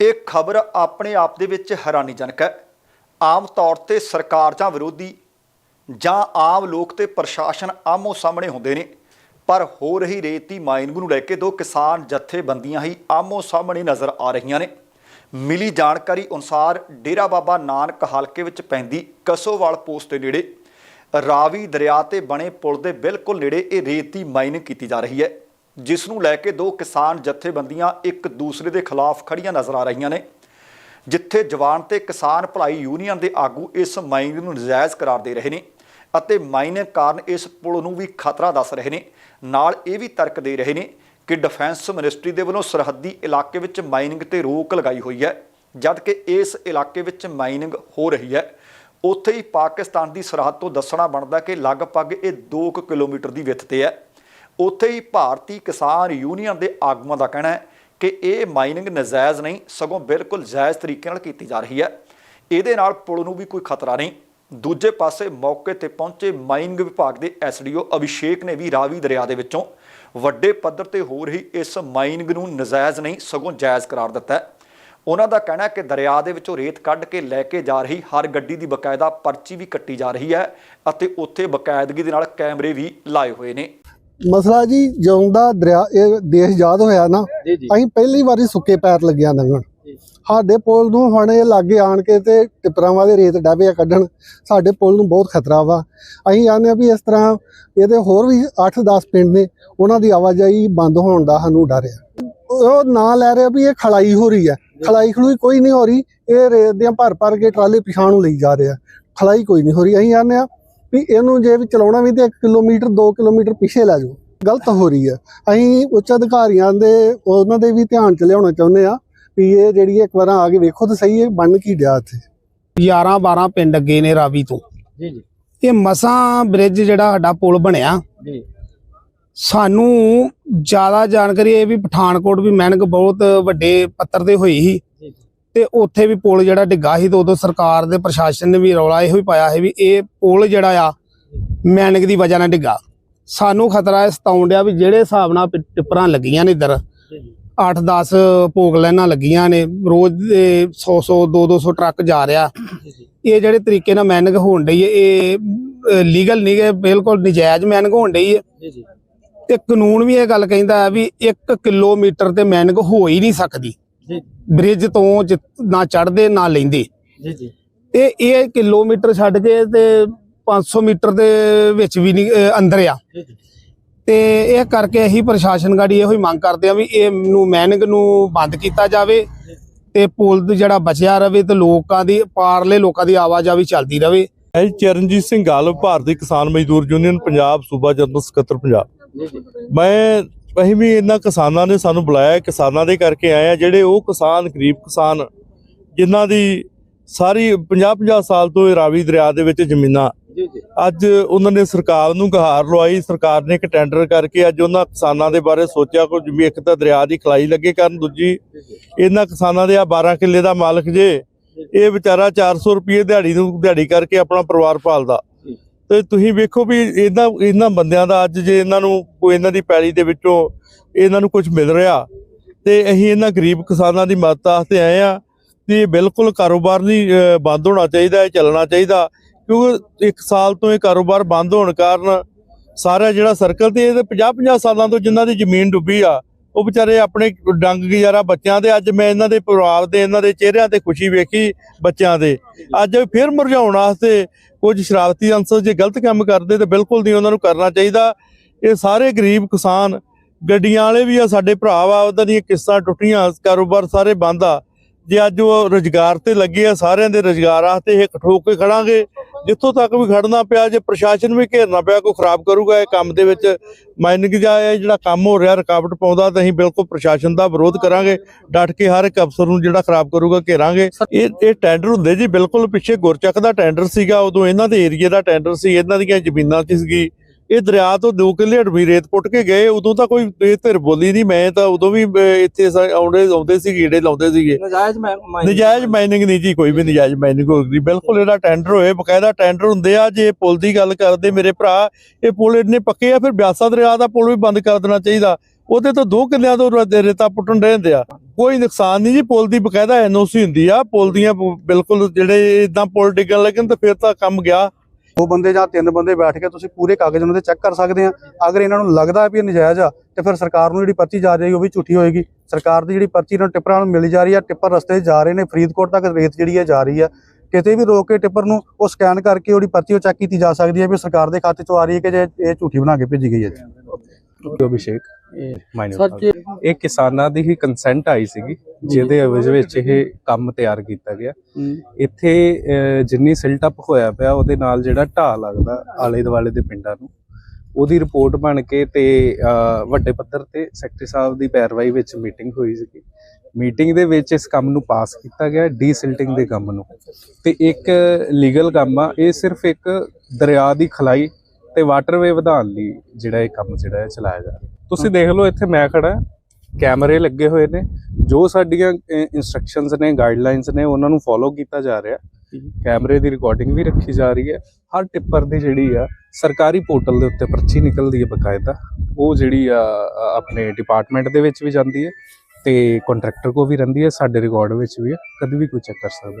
ਇਹ ਖਬਰ ਆਪਣੇ ਆਪ ਦੇ ਵਿੱਚ ਹੈਰਾਨੀਜਨਕ ਹੈ। ਆਮ ਤੌਰ ਤੇ ਸਰਕਾਰ ਜਾਂ ਵਿਰੋਧੀ ਜਾਂ ਆਮ ਲੋਕ ਤੇ ਪ੍ਰਸ਼ਾਸਨ ਆਮੋ ਸਾਹਮਣੇ ਹੁੰਦੇ ਨੇ, ਪਰ ਹੋ ਰਹੀ ਰੇਤੀ ਮਾਈਨਿੰਗ ਨੂੰ ਲੈ ਕੇ ਦੋ ਕਿਸਾਨ ਜਥੇਬੰਦੀਆਂ ਹੀ ਆਮੋ ਸਾਹਮਣੇ ਨਜ਼ਰ ਆ ਰਹੀਆਂ ਨੇ। ਮਿਲੀ ਜਾਣਕਾਰੀ ਅਨੁਸਾਰ ਡੇਰਾ ਬਾਬਾ ਨਾਨਕ ਹਲਕੇ ਵਿੱਚ ਪੈਂਦੀ ਕਸੋਵਾਲ ਪੋਸਟ ਦੇ ਨੇੜੇ, ਰਾਵੀ ਦਰਿਆ ਤੇ ਬਣੇ ਪੁਲ ਦੇ ਬਿਲਕੁਲ ਨੇੜੇ ਇਹ ਰੇਤੀ ਮਾਈਨਿੰਗ ਕੀਤੀ ਜਾ ਰਹੀ ਹੈ। ਜਿਸ ਨੂੰ ਲੈ ਕੇ ਦੋ ਕਿਸਾਨ ਜਥੇਬੰਦੀਆਂ ਇੱਕ ਦੂਸਰੇ ਦੇ ਖਿਲਾਫ ਖੜੀਆਂ ਨਜ਼ਰ ਆ ਰਹੀਆਂ ਨੇ। ਜਿੱਥੇ ਜਵਾਨ ਤੇ ਕਿਸਾਨ ਭਲਾਈ ਯੂਨੀਅਨ ਦੇ ਆਗੂ ਇਸ ਮਾਈਨਿੰਗ ਨੂੰ ਨਜਾਇਜ਼ ਕਰਾਰ ਦੇ ਰਹੇ ਨੇ ਅਤੇ ਮਾਈਨਿੰਗ ਕਾਰਨ ਇਸ ਪੁਲ ਨੂੰ ਵੀ ਖਤਰਾ ਦੱਸ ਰਹੇ ਨੇ। ਨਾਲ ਇਹ ਵੀ ਤਰਕ ਦੇ ਰਹੇ ਨੇ ਕਿ ਡਿਫੈਂਸ ਮਿਨਿਸਟਰੀ ਦੇ ਵੱਲੋਂ ਸਰਹੱਦੀ ਇਲਾਕੇ ਵਿੱਚ ਮਾਈਨਿੰਗ ਤੇ ਰੋਕ ਲਗਾਈ ਹੋਈ ਹੈ ਜਦ ਕਿ ਇਸ ਇਲਾਕੇ ਵਿੱਚ ਮਾਈਨਿੰਗ ਹੋ ਰਹੀ ਹੈ। ਉੱਥੇ ਹੀ ਪਾਕਿਸਤਾਨ ਦੀ ਸਰਹੱਦ ਤੋਂ ਦੱਸਣਾ ਬਣਦਾ ਕਿ ਲਗਭਗ ਇਹ 2 ਕਿਲੋਮੀਟਰ ਦੀ ਵਿੱਥ ਤੇ ਹੈ। ਉੱਥੇ ਹੀ ਭਾਰਤੀ ਕਿਸਾਨ ਯੂਨੀਅਨ ਦੇ ਆਗੂਆਂ ਦਾ ਕਹਿਣਾ ਹੈ ਕਿ ਇਹ ਮਾਈਨਿੰਗ ਨਜਾਇਜ਼ ਨਹੀਂ, ਸਗੋਂ ਬਿਲਕੁਲ ਜਾਇਜ਼ ਤਰੀਕੇ ਨਾਲ ਕੀਤੀ ਜਾ ਰਹੀ ਹੈ। ਇਹਦੇ ਨਾਲ ਪੁਲ ਨੂੰ ਵੀ ਕੋਈ ਖਤਰਾ ਨਹੀਂ। ਦੂਜੇ ਪਾਸੇ ਮੌਕੇ ਤੇ ਪਹੁੰਚੇ ਮਾਈਨਿੰਗ ਵਿਭਾਗ ਦੇ ਐਸਡੀਓ ਅਭਿਸ਼ੇਕ ਨੇ ਵੀ ਰਾਵੀ ਦਰਿਆ ਦੇ ਵਿੱਚੋਂ। ਵੱਡੇ ਪੱਧਰ ਤੇ ਹੋ ਰਹੀ ਇਸ ਮਾਈਨਿੰਗ ਨੂੰ ਨਜਾਇਜ਼ ਨਹੀਂ, ਸਗੋਂ ਜਾਇਜ਼ ਕਰਾਰ ਦਿੱਤਾ ਉਹਨਾਂ ਦਾ ਕਹਿਣਾ ਹੈ ਕਿ ਦਰਿਆ ਦੇ ਵਿੱਚੋਂ ਰੇਤ ਕੱਢ ਕੇ ਲੈ ਕੇ ਜਾ ਰਹੀ ਹਰ ਗੱਡੀ ਦੀ ਬਕਾਇਦਾ ਪਰਚੀ ਵੀ ਕੱਟੀ ਜਾ ਰਹੀ ਹੈ ਅਤੇ ਉੱਥੇ ਬਕਾਇਦਗੀ ਦੇ ਨਾਲ ਕੈਮਰੇ ਵੀ ਲਾਏ ਹੋਏ ਨੇ। ਮਸਲਾ ਜੀ ਜਿਉਂ ਦਾ ਦਰਿਆ ਇਹ ਦੇਸ਼ ਆਜ਼ਾਦ ਹੋਇਆ ਨਾ ਅਸੀਂ ਪਹਿਲੀ ਵਾਰੀ ਸੁੱਕੇ ਪੈਰ ਲੱਗਿਆ ਲੰਘਣ। ਸਾਡੇ ਪੁਲ ਨੂੰ ਹੁਣ ਇਹ ਲਾਗੇ ਆਣ ਕੇ ਤੇ ਟਿੱਪਰਾਂ ਵਾਲੇ ਰੇਤ ਡਾਬੇ ਕੱਢਣ ਸਾਡੇ ਪੁਲ ਨੂੰ ਬਹੁਤ ਖਤਰਾ ਵਾ। ਅਸੀਂ ਆਨੇ ਆ ਵੀ ਇਸ ਤਰ੍ਹਾਂ ਇਹਦੇ ਹੋਰ ਵੀ 8-10 ਪਿੰਡ ਨੇ ਉਹਨਾਂ ਦੀ ਆਵਾਜਾਈ ਬੰਦ ਹੋਣ ਦਾ ਸਾਨੂੰ ਡਰ ਆ। ਉਹ ਨਾਂ ਲੈ ਰਿਹਾ ਵੀ ਇਹ ਖਲਾਈ ਹੋ ਰਹੀ ਹੈ ਖਲਾਈ ਖਲੂਈ ਕੋਈ ਨਹੀਂ ਹੋ ਰਹੀ ਇਹ ਰੇਤ ਦੀਆਂ ਭਰ ਭਰ ਕੇ ਟਰਾਲੇ ਪਿਛਾਂ ਨੂੰ ਲਈ ਜਾ ਰਿਹਾ ਖਲਾਈ ਕੋਈ ਨਹੀਂ ਹੋ ਰਹੀ ਅਸੀਂ ਆਨੇ ਆ ਵੀ ਇਹਨੂੰ ਜੇ ਵੀ ਚਲਾਉਣਾ ਵੀ ਤੇ 1 ਕਿਲੋਮੀਟਰ 2 ਕਿਲੋਮੀਟਰ ਪਿੱਛੇ ਲੈ ਜਾਓ। ਗਲਤ ਹੋ ਰਹੀ ਹੈ। ਅਸੀਂ ਉੱਚ ਅਧਿਕਾਰੀਆਂ ਦੇ ਉਹਨਾਂ ਦੇ ਵੀ ਧਿਆਨ ਚ ਲਿਆਉਣਾ ਚਾਹੁੰਦੇ ਆ ਵੀ ਇਹ ਜਿਹੜੀ ਇੱਕ ਵਾਰ ਆ ਕੇ ਵੇਖੋ ਤਾਂ ਸਹੀ ਹੈ ਬਣ ਕੀ ਡਿਆ ਇੱਥੇ। 11 12 ਪਿੰਡ ਅੱਗੇ ਨੇ ਰਾਵੀ ਤੋਂ। ਜੀ ਜੀ। ਇਹ ਮਸਾਂ ਬ੍ਰਿਜ ਜਿਹੜਾ ਸਾਡਾ ਪੁਲ ਬਣਿਆ ਜੀ। ਸਾਨੂੰ ਜ਼ਿਆਦਾ ਜਾਣਕਾਰੀ ਇਹ ਵੀ ਪਠਾਨਕੋਟ ਵੀ ਮੈਨਕ ਬਹੁਤ ਵੱਡੇ ਪੱਤਰ ਤੇ ਹੋਈ ਸੀ। ਤੇ ਉੱਥੇ ਵੀ ਪੁਲ ਜਿਹੜਾ ਡਿੱਗਾ ਸੀ ਤੇ ਉਦੋਂ ਸਰਕਾਰ ਦੇ ਪ੍ਰਸ਼ਾਸਨ ਨੇ ਵੀ ਰੌਲਾ ਇਹੋ ਹੀ ਪਾਇਆ ਹੈ ਵੀ ਇਹ ਪੁਲ ਜਿਹੜਾ ਆ ਮੈਨਕ ਦੀ ਵਜ੍ਹਾ ਨਾਲ ਡਿੱਗਾ। ਸਾਨੂੰ ਖਤਰਾ ਹੈ ਸਤਾਉਣ ਡਿਆ ਵੀ ਜਿਹੜੇ ਹਿਸਾਬ ਨਾਲ ਟਿੱਪਰਾਂ ਲੱਗੀਆਂ ਨੇ ਇੱਧਰ ਜੀ ਜੀ। 8-10 ਭੋਗ ਲੈਣਾ ਲੱਗੀਆਂ ਨੇ ਰੋਜ਼ ਦੇ 100-100 200 ਟਰੱਕ ਜਾ ਰਿਹਾ। ਇਹ ਜਿਹੜੇ ਤਰੀਕੇ ਨਾਲ ਮੈਨਿੰਗ ਹੋਣ ਡਈ ਹੈ ਇਹ ਲੀਗਲ ਨਹੀਂ ਹੈ ਬਿਲਕੁਲ ਨਜਾਇਜ਼ ਮੈਨਿੰਗ ਹੋਣ ਡਈ ਹੈ ਤੇ ਕਾਨੂੰਨ ਵੀ ਇਹ ਗੱਲ ਕਹਿੰਦਾ ਹੈ ਵੀ 1 ਕਿਲੋਮੀਟਰ ਤੇ ਮੈਨਿੰਗ ਹੋ ਹੀ ਨਹੀਂ ਸਕਦੀ। ਬ੍ਰਿਜ ਤੋਂ ਨਾ ਚੜਦੇ ਨਾ ਲੈਂਦੇ। ਜੀ ਜੀ। ਤੇ ਇਹ ਕਿਲੋਮੀਟਰ ਛੱਡ ਕੇ ਤੇ 500 ਮੀਟਰ ਦੇ ਵਿੱਚ ਵੀ ਨਹੀਂ ਅੰਦਰ ਆ। ਤੇ ਇਹ ਕਰਕੇ ਅਸੀਂ ਪ੍ਰਸ਼ਾਸਨ ਗਾੜੀ ਇਹੋ ਹੀ ਮੰਗ ਕਰਦੇ ਆ ਵੀ ਇਹ ਨੂੰ ਮੈਨਿੰਗ ਨੂੰ ਬੰਦ ਕੀਤਾ ਜਾਵੇ ਤੇ ਪੁਲ ਜਿਹੜਾ ਬਚਿਆ ਰਵੇ ਤੇ ਲੋਕਾਂ ਦੀ ਪਾਰਲੇ ਲੋਕਾਂ ਦੀ ਆਵਾਜਾਈ ਚੱਲਦੀ ਰਵੇ। ਐ ਚਰਨਜੀਤ ਸਿੰਘ ਗਾਲ ਭਾਰਤੀ ਕਿਸਾਨ ਮਜ਼ਦੂਰ ਯੂਨੀਅਨ ਪੰਜਾਬ ਸੂਬਾ ਜਨਰਲ ਸਕੱਤਰ ਪੰਜਾਬ। ਜੀ ਜੀ। ਮੈਂ ਅਸੀਂ ਵੀ ਇਹਨਾਂ ਕਿਸਾਨਾਂ ਨੇ ਸਾਨੂੰ ਬੁਲਾਇਆ ਕਿਸਾਨਾਂ ਦੇ ਕਰਕੇ ਆਏ ਆ ਜਿਹੜੇ ਉਹ ਕਿਸਾਨ ਗਰੀਬ ਕਿਸਾਨ ਜਿਨ੍ਹਾਂ ਦੀ ਸਾਰੀ 50-50 ਸਾਲ ਤੋਂ ਰਾਵੀ ਦਰਿਆ ਦੇ ਵਿੱਚ ਜ਼ਮੀਨਾਂ। ਅੱਜ ਉਹਨਾਂ ਨੇ ਸਰਕਾਰ ਨੂੰ ਗਹਾਰ ਲਵਾਈ ਸਰਕਾਰ ਨੇ ਇੱਕ ਟੈਂਡਰ ਕਰਕੇ ਅੱਜ ਉਹਨਾਂ ਕਿਸਾਨਾਂ ਦੇ ਬਾਰੇ ਸੋਚਿਆ ਕੋਈ ਵੀ ਇੱਕ ਤਾਂ ਦਰਿਆ ਦੀ ਖਲਾਈ ਲੱਗੇ ਕਰਨ ਦੂਜੀ ਇਹਨਾਂ ਕਿਸਾਨਾਂ ਦੇ ਆ 12 ਕਿੱਲੇ ਦਾ ਮਾਲਕ ਜੇ ਇਹ ਵਿਚਾਰਾ 400 ਰੁਪਏ ਦਿਹਾੜੀ ਨੂੰ ਦਿਹਾੜੀ ਕਰਕੇ ਆਪਣਾ ਪਰਿਵਾਰ ਪਾਲਦਾ। ਤੇ ਤੁਸੀਂ ਵੇਖੋ ਵੀ ਇਹਨਾਂ ਇਹਨਾਂ ਬੰਦਿਆਂ ਦਾ ਅੱਜ ਜੇ ਇਹਨਾਂ ਨੂੰ ਕੋਈ ਇਹਨਾਂ ਦੀ ਪੈਲੀ ਦੇ ਵਿੱਚੋਂ ਇਹਨਾਂ ਨੂੰ ਕੁਝ ਮਿਲ ਰਿਹਾ, ਤੇ ਅਸੀਂ ਇਹਨਾਂ ਗਰੀਬ ਕਿਸਾਨਾਂ ਦੀ ਮਦਦ ਵਾਸਤੇ ਆਏ ਆ ਕਿ ਇਹ ਬਿਲਕੁਲ ਕਾਰੋਬਾਰ ਨਹੀਂ ਬੰਦ ਹੋਣਾ ਚਾਹੀਦਾ, ਇਹ ਚੱਲਣਾ ਚਾਹੀਦਾ, ਕਿਉਂਕਿ ਇੱਕ ਸਾਲ ਤੋਂ ਇਹ ਕਾਰੋਬਾਰ ਬੰਦ ਹੋਣ ਕਾਰਨ ਸਾਰਾ ਜਿਹੜਾ ਸਰਕਲ ਤੇ ਇਹ 50 50 ਸਾਲਾਂ ਤੋਂ ਜਿਨ੍ਹਾਂ ਦੀ ਜ਼ਮੀਨ ਡੁੱਬੀ ਆ ਉਹ ਵਿਚਾਰੇ ਆਪਣੇ ਡੰਗ ਗੁਜ਼ਾਰਾ ਬੱਚਿਆਂ ਦੇ, ਅੱਜ ਮੈਂ ਇਹਨਾਂ ਦੇ ਪਰਿਵਾਰ ਦੇ, ਇਹਨਾਂ ਦੇ ਚਿਹਰਿਆਂ ਤੇ ਖੁਸ਼ੀ ਵੇਖੀ ਬੱਚਿਆਂ ਦੇ। ਅੱਜ ਫਿਰ ਮੁਰਝਾਉਣ ਵਾਸਤੇ ਕੁਝ ਸ਼ਰਾਰਤੀ ਅੰਸਰ ਜੇ ਗਲਤ ਕੰਮ ਕਰਦੇ ਤੇ ਬਿਲਕੁਲ ਨਹੀਂ ਉਹਨਾਂ ਨੂੰ ਕਰਨਾ ਚਾਹੀਦਾ। ਇਹ ਸਾਰੇ ਗਰੀਬ ਕਿਸਾਨ, ਗੱਡੀਆਂ ਵਾਲੇ ਵੀ ਆ, ਸਾਡੇ ਭਰਾ ਵਾ ਉਹਨਾਂ ਦੀਆਂ ਕਿਸ਼ਤਾਂ ਟੁੱਟੀਆਂ, ਕਾਰੋਬਾਰ ਸਾਰੇ ਬੰਦ ਆ। ਜੇ ਅੱਜ ਉਹ ਰੁਜ਼ਗਾਰ ਤੇ ਲੱਗੇ ਆ, ਸਾਰਿਆਂ ਦੇ ਰੁਜ਼ਗਾਰ ਵਾਸਤੇ ਇਹ ਠੋਕ ਕੇ ਖੜਾਂਗੇ ਜਿੱਥੋਂ ਤੱਕ ਵੀ ਖੜਨਾ ਪਿਆ, ਜੇ ਪ੍ਰਸ਼ਾਸਨ ਵੀ ਘੇਰਨਾ ਪਿਆ, ਕੋਈ ਖਰਾਬ ਕਰੂਗਾ ਇਹ ਕੰਮ ਦੇ ਵਿੱਚ, ਮਾਈਨਿੰਗ ਦਾ ਇਹ ਜਿਹੜਾ ਕੰਮ ਹੋ ਰਿਹਾ, ਰੁਕਾਵਟ ਪਾਉਂਦਾ, ਤਾਂ ਅਸੀਂ ਬਿਲਕੁਲ ਪ੍ਰਸ਼ਾਸਨ ਦਾ ਵਿਰੋਧ ਕਰਾਂਗੇ। ਡਟ ਕੇ ਹਰ ਇੱਕ ਅਫਸਰ ਨੂੰ ਜਿਹੜਾ ਖਰਾਬ ਕਰੂਗਾ, ਘੇਰਾਂਗੇ। ਇਹ ਇਹ ਟੈਂਡਰ ਹੁੰਦੇ ਜੀ, ਬਿਲਕੁਲ ਪਿੱਛੇ ਗੁਰਚੱਕ ਦਾ ਟੈਂਡਰ ਸੀਗਾ, ਉਦੋਂ ਇਹਨਾਂ ਦੇ ਏਰੀਆ ਦਾ ਟੈਂਡਰ ਸੀ, ਇਹਨਾਂ ਦੀਆਂ ਜ਼ਮੀਨਾਂ 'ਚ ਸੀਗੀ। ਇਹ ਦਰਿਆ ਤੋਂ 2 ਕਿੱਲੇ ਹੜਵੀ ਰੇਤ ਪੁੱਟ ਕੇ ਗਏ ਉਦੋਂ ਤਾਂ ਕੋਈ ਇਹ ਧਿਰ ਬੋਲੀ ਨਹੀਂ ਮੈਂ ਤਾਂ ਉਦੋਂ ਵੀ ਇੱਥੇ ਆਉਂਦੇ ਆਉਂਦੇ ਸੀ ਗੀੜੇ ਲਾਉਂਦੇ ਸੀਗੇ। ਨਜਾਇਜ਼ ਮਾਈਨਿੰਗ ਨਹੀਂ ਜੀ ਕੋਈ ਵੀ ਨਜਾਇਜ਼ ਮਾਈਨਿੰਗ ਹੋਊਗੀ ਬਿਲਕੁਲ ਇਹਦਾ ਟੈਂਡਰ ਹੋਏ ਬਕਾਇਦਾ ਟੈਂਡਰ ਹੁੰਦੇ ਆ ਜੇ ਪੁਲ ਦੀ ਗੱਲ ਕਰਦੇ ਮੇਰੇ ਭਰਾ ਇਹ ਪੁਲ ਇੰਨੇ ਪੱਕੇ ਆ ਫਿਰ ਬਿਆਸਾ ਦਰਿਆ ਦਾ ਪੁਲ ਵੀ ਬੰਦ ਕਰ ਦੇਣਾ ਚਾਹੀਦਾ। ਉਹਦੇ ਤੋਂ ਦੋ ਕਿੱਲਿਆਂ ਤੋਂ ਰੇਤਾ ਪੁੱਟਣ ਰਹਿੰਦੇ ਆ। ਕੋਈ ਨੁਕਸਾਨ ਨਹੀਂ ਜੀ ਪੁਲ ਦੀ ਬਕਾਇਦਾ ਐਨਓਸੀ ਹੁੰਦੀ ਆ ਪੁਲ ਦੀਆਂ ਬਿਲਕੁਲ ਜਿਹੜੇ ਇਦਾਂ ਪੁਲ ਡਿੱਗਣ ਲੱਗਣ ਤਾਂ ਫਿਰ ਤਾਂ ਕੰਮ ਗਿਆ। ਦੋ ਬੰਦੇ ਜਾਂ ਤਿੰਨ ਬੰਦੇ ਬੈਠ ਕੇ ਤੁਸੀਂ ਪੂਰੇ ਕਾਗਜ਼ ਉਹਨਾਂ ਦੇ ਚੈੱਕ ਕਰ ਸਕਦੇ ਆ। ਅਗਰ ਇਹਨਾਂ ਨੂੰ ਲੱਗਦਾ ਵੀ ਇਹ ਨਜਾਇਜ਼ ਆ ਤੇ ਫਿਰ ਸਰਕਾਰ ਨੂੰ ਜਿਹੜੀ ਪਰਚੀ ਜਾ ਰਹੀ ਉਹ ਵੀ ਝੂਠੀ ਹੋਏਗੀ। ਸਰਕਾਰ ਦੀ ਜਿਹੜੀ ਪਰਚੀ ਇਹਨਾਂ ਨੂੰ ਟਿੱਪਰਾਂ ਨੂੰ ਮਿਲੀ ਜਾ ਰਹੀ ਆ ਟਿੱਪਰ ਰਸਤੇ ਜਾ ਰਹੇ ਨੇ ਫਰੀਦਕੋਟ ਤੱਕ ਰੇਤ ਜਿਹੜੀ ਹੈ ਜਾ ਰਹੀ ਆ। ਕਿਤੇ ਵੀ ਰੋਕ ਕੇ ਟਿੱਪਰ ਨੂੰ ਉਹ ਸਕੈਨ ਕਰਕੇ ਉਹਦੀ ਪਰਚੀ ਉਹ ਚੈੱਕ ਕੀਤੀ ਜਾ ਸਕਦੀ ਹੈ ਵੀ ਸਰਕਾਰ ਦੇ ਖਾਤੇ 'ਚੋਂ ਆ ਰਹੀ ਹੈ ਕਿ ਜੇ ਇਹ ਝੂਠੀ ਬਣਾ ਕੇ ਭੇਜੀ ਗਈ ਹੈ ਜੀ। ਅਭਿਸ਼ੇਕ। ਮਾਈਨਰ ਇਹ ਕਿਸਾਨਾਂ ਦੀ ਹੀ ਕੰਸੈਂਟ ਆਈ ਸੀਗੀ ਜਿਹਦੇ ਅਵਜ ਵਿੱਚ ਇਹ ਕੰਮ ਤਿਆਰ ਕੀਤਾ ਗਿਆ। ਇੱਥੇ ਜਿੰਨੀ ਸਿਲਟਅਪ ਹੋਇਆ ਪਿਆ ਉਹਦੇ ਨਾਲ ਜਿਹੜਾ ਢਾਹ ਲੱਗਦਾ ਆਲੇ ਦੁਆਲੇ ਦੇ ਪਿੰਡਾਂ ਨੂੰ ਉਹਦੀ ਰਿਪੋਰਟ ਬਣ ਕੇ ਤੇ ਵੱਡੇ ਪੱਧਰ ਤੇ ਸੈਕਟਰੀ ਸਾਹਿਬ ਦੀ ਪੈਰਵਾਈ ਵਿੱਚ ਮੀਟਿੰਗ ਹੋਈ ਸੀਗੀ। ਮੀਟਿੰਗ ਦੇ ਵਿੱਚ ਇਸ ਕੰਮ ਨੂੰ ਪਾਸ ਕੀਤਾ ਗਿਆ ਡੀਸਿਲਟਿੰਗ ਦੇ ਕੰਮ ਨੂੰ। ਤੇ ਇੱਕ ਲੀਗਲ ਕੰਮ ਆ ਇਹ ਸਿਰਫ ਇੱਕ ਦਰਿਆ ਦੀ ਖਲਾਈ ਤੇ ਵਾਟਰਵੇ ਵਧਾਉਣ ਲਈ ਜਿਹੜਾ ਇਹ ਕੰਮ ਜਿਹੜਾ ਹੈ ਚਲਾਇਆ ਜਾ ਰਿਹਾ। ਤੁਸੀਂ ਦੇਖ ਲਓ ਇੱਥੇ ਮੈਂ ਖੜਾ ਕੈਮਰੇ ਲੱਗੇ ਹੋਏ ਨੇ। ਜੋ ਸਾਡੀਆਂ ਇਨਸਟਰਕਸ਼ਨਸ ਨੇ ਗਾਈਡਲਾਈਨਸ ਨੇ ਉਹਨਾਂ ਨੂੰ ਫੋਲੋ ਕੀਤਾ ਜਾ ਰਿਹਾ। ਕੈਮਰੇ ਦੀ ਰਿਕਾਰਡਿੰਗ ਵੀ ਰੱਖੀ ਜਾ ਰਹੀ ਹੈ। ਹਰ ਟਿੱਪਰ ਦੀ ਜਿਹੜੀ ਆ ਸਰਕਾਰੀ ਪੋਰਟਲ ਦੇ ਉੱਤੇ ਪਰਚੀ ਨਿਕਲਦੀ ਹੈ ਬਕਾਇਦਾ। ਉਹ ਜਿਹੜੀ ਆ ਆਪਣੇ ਡਿਪਾਰਟਮੈਂਟ ਦੇ ਵਿੱਚ ਵੀ ਜਾਂਦੀ ਹੈ ਤੇ ਕੰਟਰੈਕਟਰ ਕੋ ਵੀ ਰਹਿੰਦੀ ਹੈ। ਸਾਡੇ ਰਿਕਾਰਡ ਵਿੱਚ ਵੀ ਹੈ। ਕਦੇ ਵੀ ਕੋਈ ਚੈੱਕ ਕਰ ਸਕਦਾ।